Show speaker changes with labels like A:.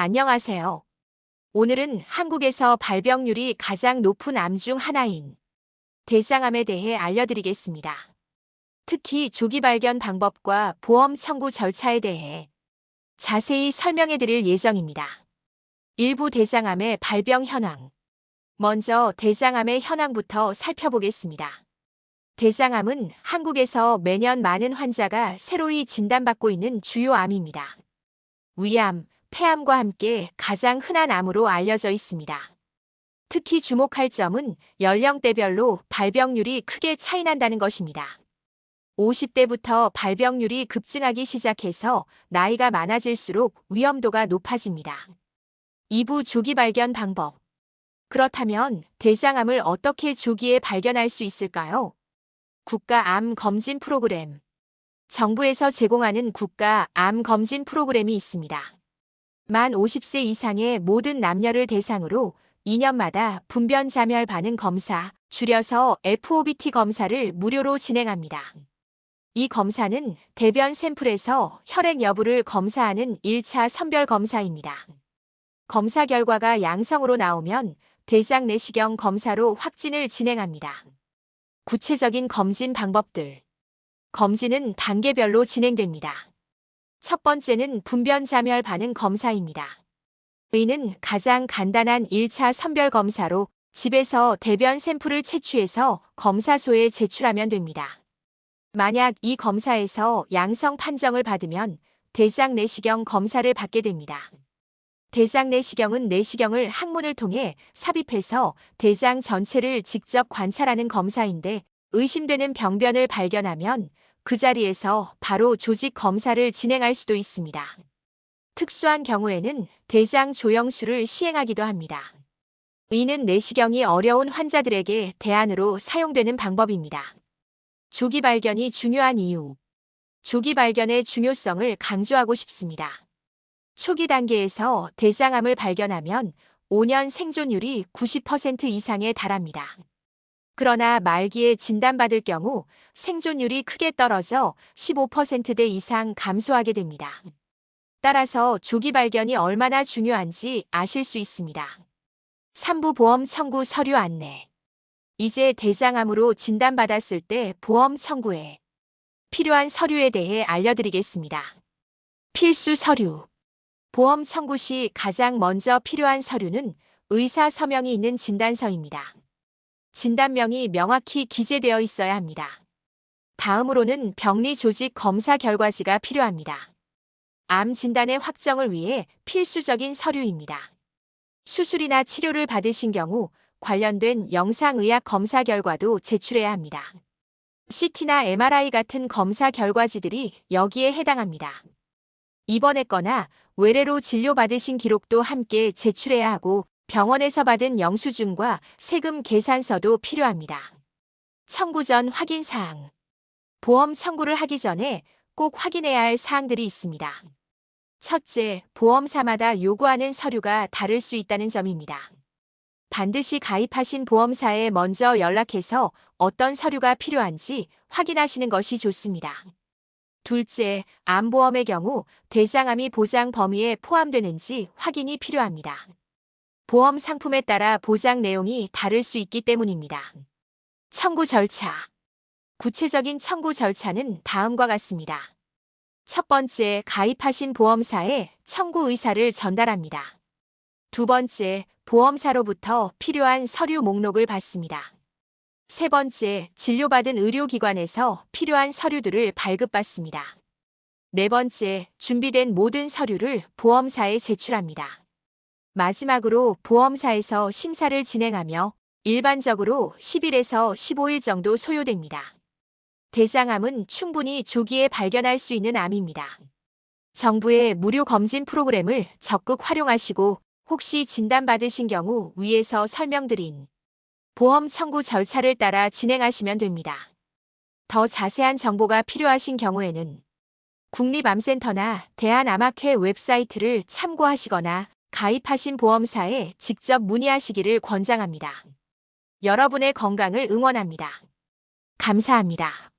A: 안녕하세요. 오늘은 한국에서 발병률이 가장 높은 암 중 하나인 대장암에 대해 알려드리겠습니다. 특히 조기 발견 방법과 보험 청구 절차에 대해 자세히 설명해 드릴 예정입니다. 일부 대장암의 발병 현황. 먼저 대장암의 현황부터 살펴보겠습니다. 대장암은 한국에서 매년 많은 환자가 새로이 진단받고 있는 주요 암입니다. 위암, 폐암과 함께 가장 흔한 암으로 알려져 있습니다. 특히 주목할 점은 연령대별로 발병률이 크게 차이난다는 것입니다. 50대부터 발병률이 급증하기 시작해서 나이가 많아질수록 위험도가 높아집니다. 2부 조기 발견 방법. 그렇다면 대장암을 어떻게 조기에 발견할 수 있을까요? 국가 암 검진 프로그램. 정부에서 제공하는 국가 암 검진 프로그램이 있습니다. 만 50세 이상의 모든 남녀를 대상으로 2년마다 분변 자멸 반응 검사, 줄여서 FOBT 검사를 무료로 진행합니다. 이 검사는 대변 샘플에서 혈액 여부를 검사하는 1차 선별 검사입니다. 검사 결과가 양성으로 나오면 대장 내시경 검사로 확진을 진행합니다. 구체적인 검진 방법들. 검진은 단계별로 진행됩니다. 첫 번째는 분변 자멸 반응 검사입니다. 이는 가장 간단한 1차 선별 검사로 집에서 대변 샘플을 채취해서 검사소에 제출하면 됩니다. 만약 이 검사에서 양성 판정을 받으면 대장 내시경 검사를 받게 됩니다. 대장 내시경은 내시경을 항문을 통해 삽입해서 대장 전체를 직접 관찰하는 검사인데 의심되는 병변을 발견하면 그 자리에서 바로 조직 검사를 진행할 수도 있습니다. 특수한 경우에는 대장 조영술을 시행하기도 합니다. 이는 내시경이 어려운 환자들에게 대안으로 사용되는 방법입니다. 조기 발견이 중요한 이유. 조기 발견의 중요성을 강조하고 싶습니다. 초기 단계에서 대장암을 발견하면 5년 생존율이 90% 이상에 달합니다. 그러나 말기에 진단받을 경우 생존율이 크게 떨어져 15%대 이상 감소하게 됩니다. 따라서 조기 발견이 얼마나 중요한지 아실 수 있습니다. 3부 보험 청구 서류 안내. 이제 대장암으로 진단받았을 때 보험 청구에 필요한 서류에 대해 알려드리겠습니다. 필수 서류. 보험 청구 시 가장 먼저 필요한 서류는 의사 서명이 있는 진단서입니다. 진단명이 명확히 기재되어 있어야 합니다. 다음으로는 병리 조직 검사 결과지가 필요합니다. 암 진단의 확정을 위해 필수적인 서류입니다. 수술이나 치료를 받으신 경우 관련된 영상의학 검사 결과도 제출해야 합니다. CT나 MRI 같은 검사 결과지들이 여기에 해당합니다. 입원했거나 외래로 진료받으신 기록도 함께 제출해야 하고 병원에서 받은 영수증과 세금 계산서도 필요합니다. 청구 전 확인 사항. 보험 청구를 하기 전에 꼭 확인해야 할 사항들이 있습니다. 첫째, 보험사마다 요구하는 서류가 다를 수 있다는 점입니다. 반드시 가입하신 보험사에 먼저 연락해서 어떤 서류가 필요한지 확인하시는 것이 좋습니다. 둘째, 암보험의 경우 대장암이 보장 범위에 포함되는지 확인이 필요합니다. 보험 상품에 따라 보장 내용이 다를 수 있기 때문입니다. 청구 절차. 구체적인 청구 절차는 다음과 같습니다. 첫 번째, 가입하신 보험사에 청구 의사를 전달합니다. 두 번째, 보험사로부터 필요한 서류 목록을 받습니다. 세 번째, 진료받은 의료기관에서 필요한 서류들을 발급받습니다. 네 번째, 준비된 모든 서류를 보험사에 제출합니다. 마지막으로 보험사에서 심사를 진행하며 일반적으로 10일에서 15일 정도 소요됩니다. 대장암은 충분히 조기에 발견할 수 있는 암입니다. 정부의 무료 검진 프로그램을 적극 활용하시고 혹시 진단받으신 경우 위에서 설명드린 보험 청구 절차를 따라 진행하시면 됩니다. 더 자세한 정보가 필요하신 경우에는 국립암센터나 대한암학회 웹사이트를 참고하시거나 가입하신 보험사에 직접 문의하시기를 권장합니다. 여러분의 건강을 응원합니다. 감사합니다.